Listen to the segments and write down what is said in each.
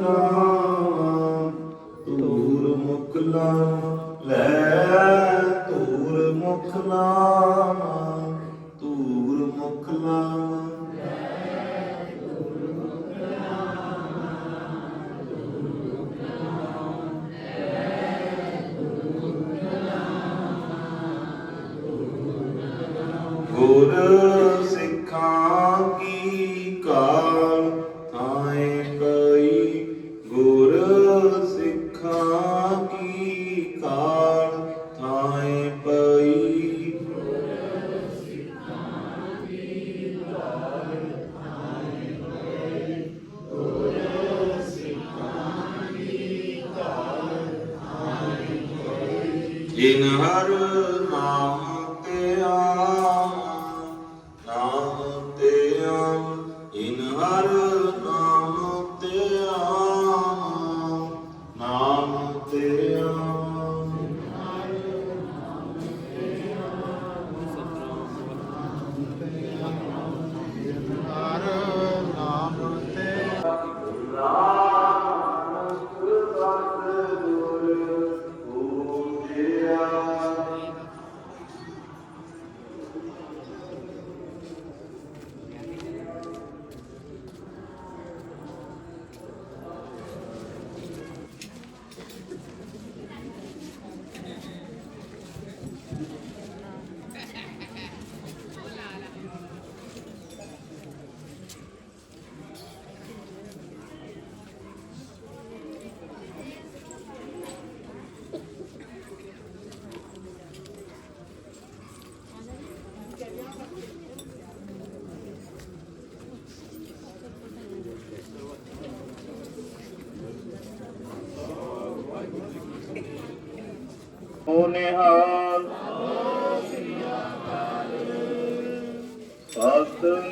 ਨਾ ਦੂਰ ਮੁਕਲਾ ਨਾਮ ਤੇ ਆਵਾਂ ਜਿਨ ਓ ਨਿਹਾਲ ਸਤਨਾਮ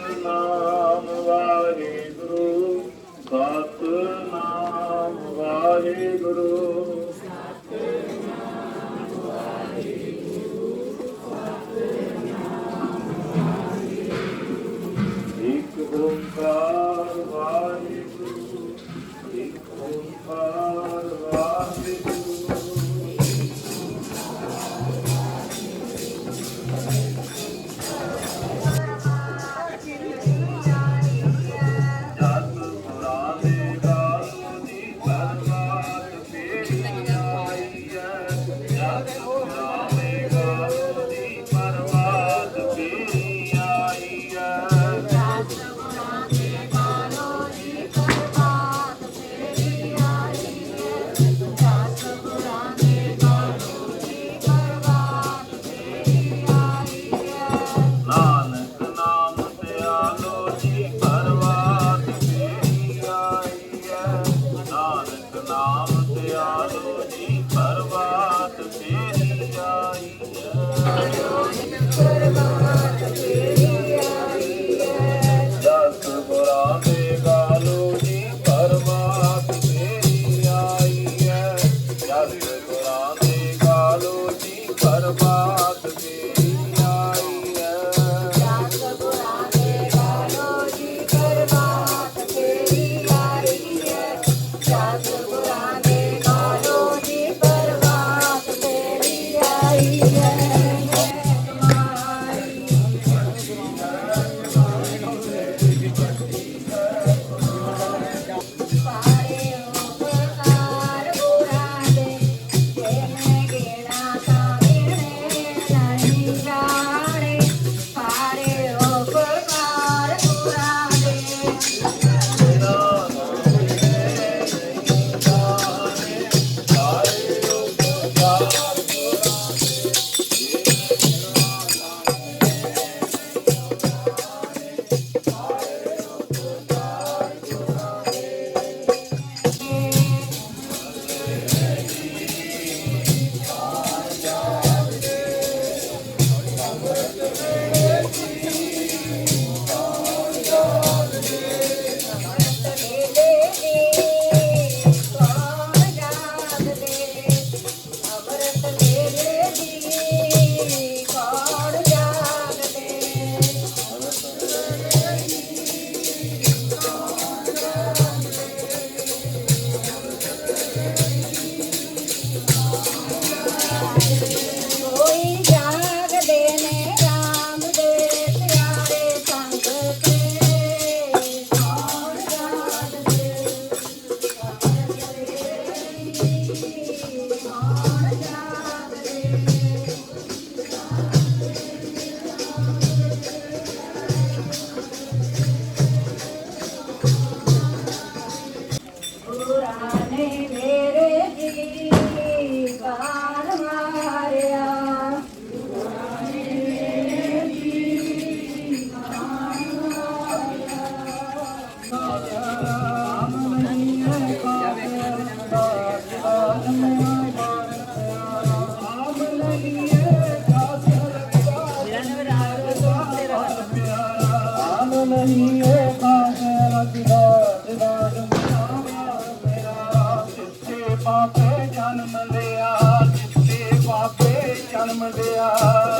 ਬਾਬੇ ਜਨਮ ਲਿਆ ਜਿੱਤੇ ਬਾਬੇ ਜਨਮ ਲਿਆ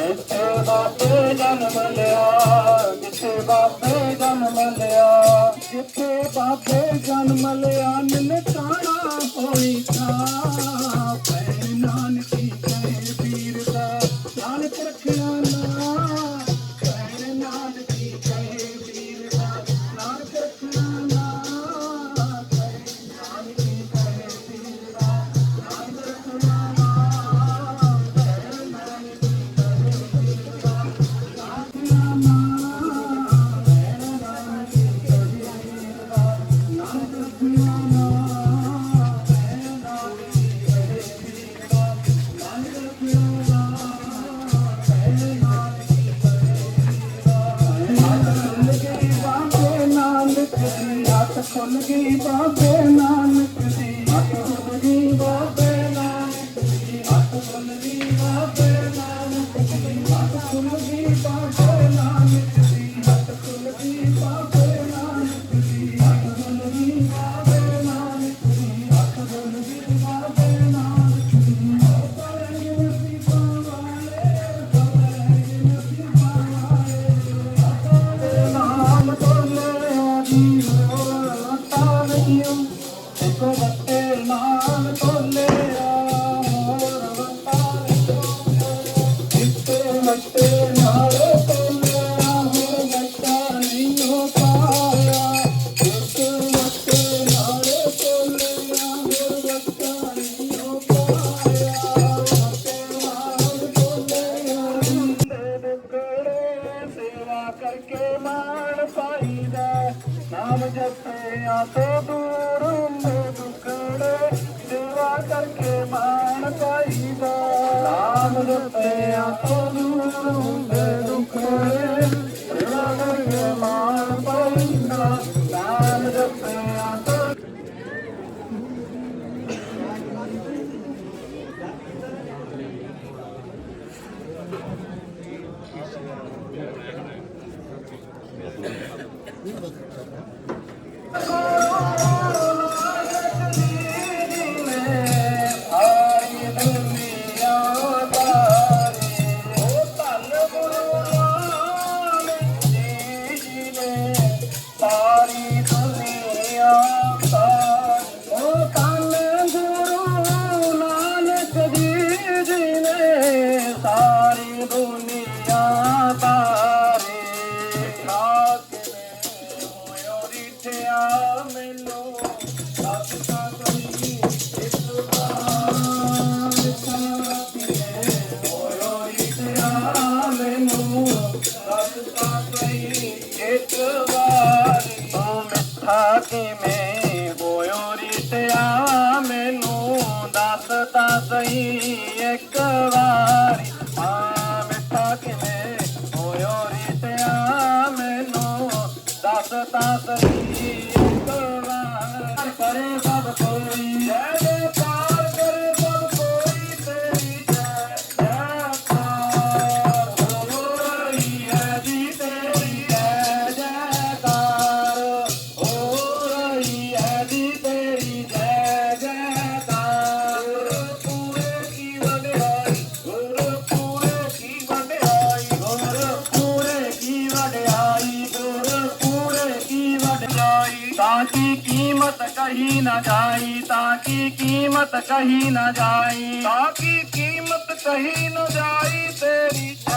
ਜਿੱਤੇ ਬਾਬੇ ਜਨਮ ਲਿਆ ਜਿੱਤੇ ਬਾਬੇ ਜਨਮ ਲਿਆ ਜਿੱਤੇ ਬਾਬੇ ਜਨਮ ਲਿਆ ਨਿਨ ਕਾਣਾ ਹੋਈ ਥਾ ਪੈ ਨਾਨਕ ਨਾਨਕ ਦੀ ਹੱਥ ਗਈ ਬਾਬੇ ਨਾਨਕ ਦੀ। ਕਰਕੇ ਮਾਣ ਪਾਈਦਾ। ਨਾਮ ਜਪਿਆ ਤੋਂ ਦੂਰ ਹੁੰਦੇ ਦੁੱਖੜੇ ਸੇਵਾ ਕਰਕੇ ਮਾਣ ਪਾਈਦਾ। ਨਾਮ ਜਪਿਆ ਤੋਂ ਦੂਰ ਹੁੰਦੇ ਦੁੱਖੜੇ कही न जाई ताकि कीमत कही न जाई ताकि कीमत कही न जाई तेरी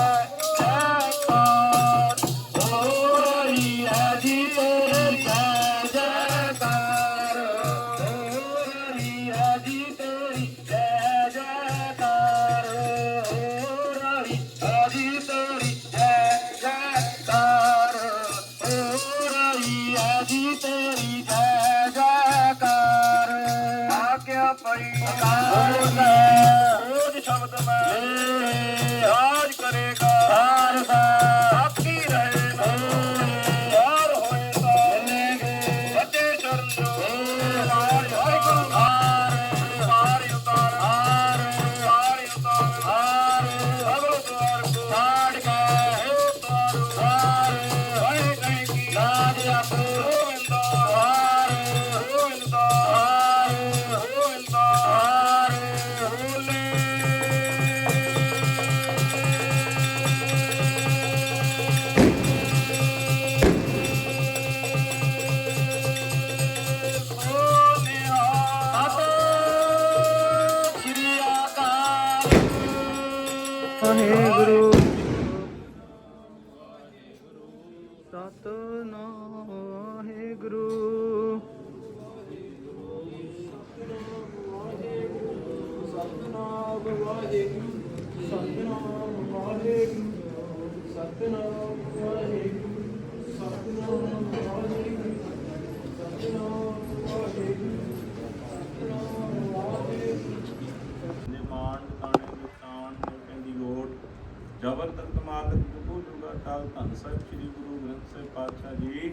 ਜਬਰ ਤਖਤ ਮਾਲਕ ਜੁਗੋ ਜੁਗਾ ਟਾਲ ਧੰਨ ਸਾਹਿਬ ਸ੍ਰੀ ਗੁਰੂ ਗ੍ਰੰਥ ਸਾਹਿਬ ਪਾਤਸ਼ਾਹ ਜੀ।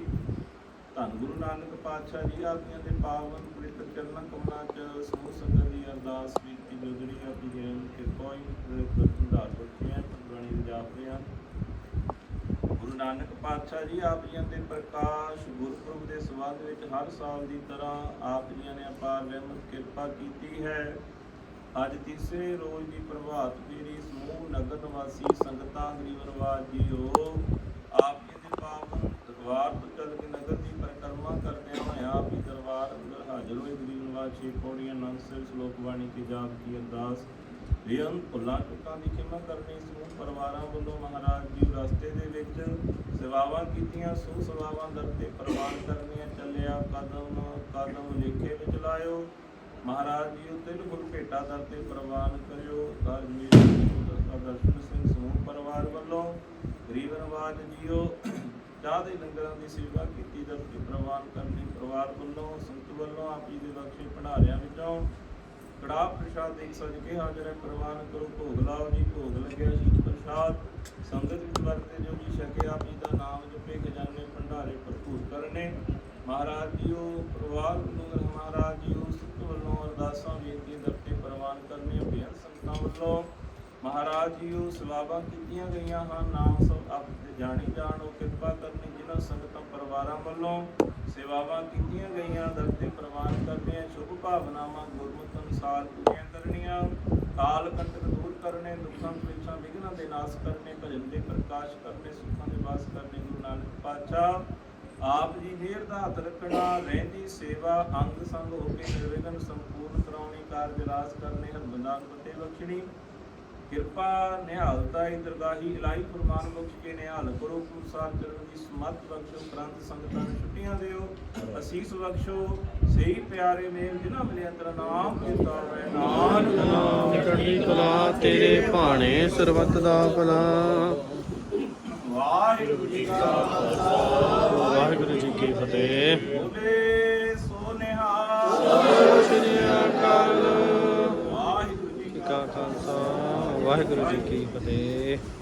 ਧੰਨ ਗੁਰੂ ਨਾਨਕ ਪਾਤਸ਼ਾਹ ਜੀ, ਆਪਣੀਆਂ ਦੇ ਪਾਵਨ ਪਵਿੱਤਰ ਚਰਨਾਂ ਕਮਲਾਂ ਚ ਸਮੂਹ ਸੰਗਤ ਦੀ ਅਰਦਾਸ ਬੇਨਤੀ ਜੋਦੜੀ ਆਪਣੀ ਜਨ ਕਿਰਪਾ ਹੀ ਪ੍ਰਧਾਰ ਬਖਸ਼ਿਆ ਗੁਰਬਾਣੀ ਦੇ ਜਾਪ ਰਿਹਾ ਗੁਰੂ ਨਾਨਕ ਪਾਤਸ਼ਾਹ ਜੀ, ਆਪ ਜੀਆਂ ਦੇ ਪ੍ਰਕਾਸ਼ ਗੁਰਪੁਰਬ ਦੇ ਸਬੰਧ ਵਿੱਚ ਹਰ ਸਾਲ ਦੀ ਤਰ੍ਹਾਂ ਆਪ ਜੀਆਂ ਨੇ ਅਪਾਰ ਰਹਿਮਤ ਕਿਰਪਾ ਕੀਤੀ ਹੈ। ਅੱਜ ਤੀਸਰੇ ਰੋਜ਼ ਦੀ ਪ੍ਰਭਾਤ ਫੇਰੀ ਸਮੂਹ ਨਗਰ ਨਿਵਾਸੀ ਸੰਗਤਾਂ ਗਰੀਬ ਨਵਾਜ ਜੀਓ ਆਪ ਜੀ ਦੇ ਪਾਵਨ ਦਰਬਾਰ ਤੋਂ ਚੱਲ ਕੇ ਨਗਰ ਦੀ ਪਰਿਕਰਮਾ ਕਰਦੇ ਹੋਏ ਆਪ ਜੀ ਦਰਬਾਰ ਅੰਦਰ ਹਾਜ਼ਰ ਹੋਏ। ਗਰੀਬ ਨਵਾਜ ਪੌੜੀਆਂ ਆਨੰਦ ਸ਼ਲੋਕ ਬਾਣੀ ਕੀ ਜਾਪ ਕੀ ਅਰਦਾਸ ਬੇਅੰਤ ਭੁੱਲਾਂ ਚੁੱਕਾਂ ਦੀ ਖਿਮਾ ਕਰਨੀ ਸਮੂਹ ਪਰਿਵਾਰਾਂ ਵੱਲੋਂ ਮਹਾਰਾਜ ਜੀ ਰਸਤੇ ਦੇ ਵਿੱਚ ਸੇਵਾਵਾਂ ਕੀਤੀਆਂ ਸੋ ਸੇਵਾਵਾਂ ਦਰ ਤੇ ਪ੍ਰਵਾਨ ਕਰਨੀਆਂ ਚੱਲਿਆ। ਕਦਮ ਕਦਮ ਲੇਖੇ ਵਿੱਚ ਲਾਇਓ। ਮਹਾਰਾਜ ਜੀ ਉਤੇ ਨੂੰ ਗੁਰ ਭੇਟਾ ਦਰ ਤੇ ਪ੍ਰਵਾਨ ਕਰਿਓ। ਧਰਮੀ ਦਰਸ਼ਨ ਸਿੰਘ ਸਮੂਹ ਪਰਿਵਾਰ ਵੱਲੋਂ ਗਰੀਬ ਨਵਾਜ ਜੀਓ। ਚਾਹ ਦੇ ਲੰਗਰਾਂ ਦੀ ਸੇਵਾ ਕੀਤੀ, ਦਰ ਤੇ ਪ੍ਰਵਾਨ ਕਰਨੀ ਪਰਿਵਾਰ ਵੱਲੋਂ, ਸੰਤ ਵੱਲੋਂ, ਆਪ ਜੀ ਦੇ ਬਖਸ਼ੇ ਭੰਡਾਰਿਆਂ ਵਿੱਚੋਂ ਕੜਾਹ ਪ੍ਰਸ਼ਾਦ ਦੇ ਸਜ ਕੇ ਹਾਜ਼ਰ ਹੈ, ਪ੍ਰਵਾਨ ਕਰੋ, ਭੋਗ ਲਾਓ ਜੀ, ਭੋਗ ਲੱਗਿਆ ਜੀ, ਪ੍ਰਸ਼ਾਦ। ਸੰਗਤ ਵਿੱਚ ਵਰਤੇ ਜੋ ਜੀ ਛਕੇ ਆਪ ਜੀ ਦਾ ਨਾਮ ਜਪੇ, ਖਜ਼ਾਨੇ ਭੰਡਾਰੇ ਭਰਪੂਰ ਕਰਨੇ। ਮਹਾਰਾਜ ਜੀਓ, ਪਰਿਵਾਰ ਨੂੰ, ਮਹਾਰਾਜ ਜੀਓ, ਸੁਖ ਵੱਲੋਂ ਅਰਦਾਸਾਂ ਬੇਨਤੀਆਂ ਦਰਤੇ ਪ੍ਰਵਾਨ ਕਰਨੇ ਬੇਅੰਤ ਸੰਗਤਾਂ ਵੱਲੋਂ। ਮਹਾਰਾਜ ਜੀ ਉਹ ਸੇਵਾਵਾਂ ਕੀਤੀਆਂ ਗਈਆਂ ਹਨ, ਨਾਮ ਸਭ ਆਪ ਤੇ ਜਾਣੀ ਜਾਣ ਕਿਰਪਾ ਕਰਨੀ ਜਿਨ੍ਹਾਂ ਸੰਗਤਾਂ ਪਰਿਵਾਰਾਂ ਵੱਲੋਂ ਸੇਵਾਵਾਂ ਕੀਤੀਆਂ ਗਈਆਂ, ਦਰ ਤੇ ਪ੍ਰਵਾਨ ਕਰਦੇ ਆ ਸ਼ੁਭ ਭਾਵਨਾਵਾਂ ਗੁਰਮਤਿ ਅਨੁਸਾਰ ਪੂਰੀਆਂ ਕਰਨੀਆਂ, ਕਾਲ ਕੰਟਕ ਦੂਰ ਕਰਨੇ, ਦੁੱਖਾਂ ਕਲੇਸ਼ਾਂ ਵਿਘਨਾਂ ਦੇ ਨਾਸ਼ ਕਰਨੇ, ਭਜਨ ਦੇ ਪ੍ਰਕਾਸ਼ ਕਰਨੇ, ਸੁੱਖਾਂ ਦੇ ਵਾਸ ਕਰਨੇ, ਗੁਰੂ ਨਾਨਕ ਪਾਤਸ਼ਾਹ, ਆਪ ਜੀ ਮਿਹਰ ਦਾ ਹੱਥ ਰੱਖਣਾ, ਰਹਿੰਦੀ ਸੇਵਾ, ਅੰਗ ਸੰਗ ਹੋ ਕੇ ਨਿਰਵਿਘਨ ਸੰਪੂਰਨ ਕਰਾਉਣੀ, ਕਾਰਜ ਰਾਸ ਕਰਨੇ ਹਰਮੰਦਾਨ ਫਤਿਹ ਬਖਸ਼ਣੀ ਕਿਰਪਾ ਨਿਹਾਲਤਾ ਹੀ ਦਰਗਾਹੀ ਇਲਾਹੀ ਫਰਮਾਨ ਬਖਸ਼ ਕੇ ਨਿਹਾਲ ਕਰੋ। ਕੁਸਾਰ ਚਰਨ ਦੀ ਸਮਤ ਬਖਸ਼ੋ ਪ੍ਰੰਤ ਸੰਗਤਾਂ ਨੂੰ ਛੁੱਟੀਆਂ ਦਿਓ। ਅਸੀਸ ਬਖਸ਼ੋ। ਸਹੀ ਪਿਆਰੇ ਮੇਲ ਜਿਨ੍ਹਾਂ ਮਿਲਿਆ ਤੇਰਾ ਨਾਮ ਕੀਤਾ ਹੋਵੇ ਨਾਨਕ ਨਾਮ ਚੜ੍ਹਦੀ ਕਲਾ ਤੇਰੇ ਭਾਣੇ ਸਰਬੱਤ ਦਾ ਭਲਾ। ਵਾਹਿਗੁਰੂ ਜੀ ਕਾ ਖਾਲਸਾ। ਵਾਹਿਗੁਰੂ ਜੀ ਕੀ ਫਤਿਹ। ਵਾਹਿਗੁਰੂ ਜੀ ਕੀ ਫਤਿਹ।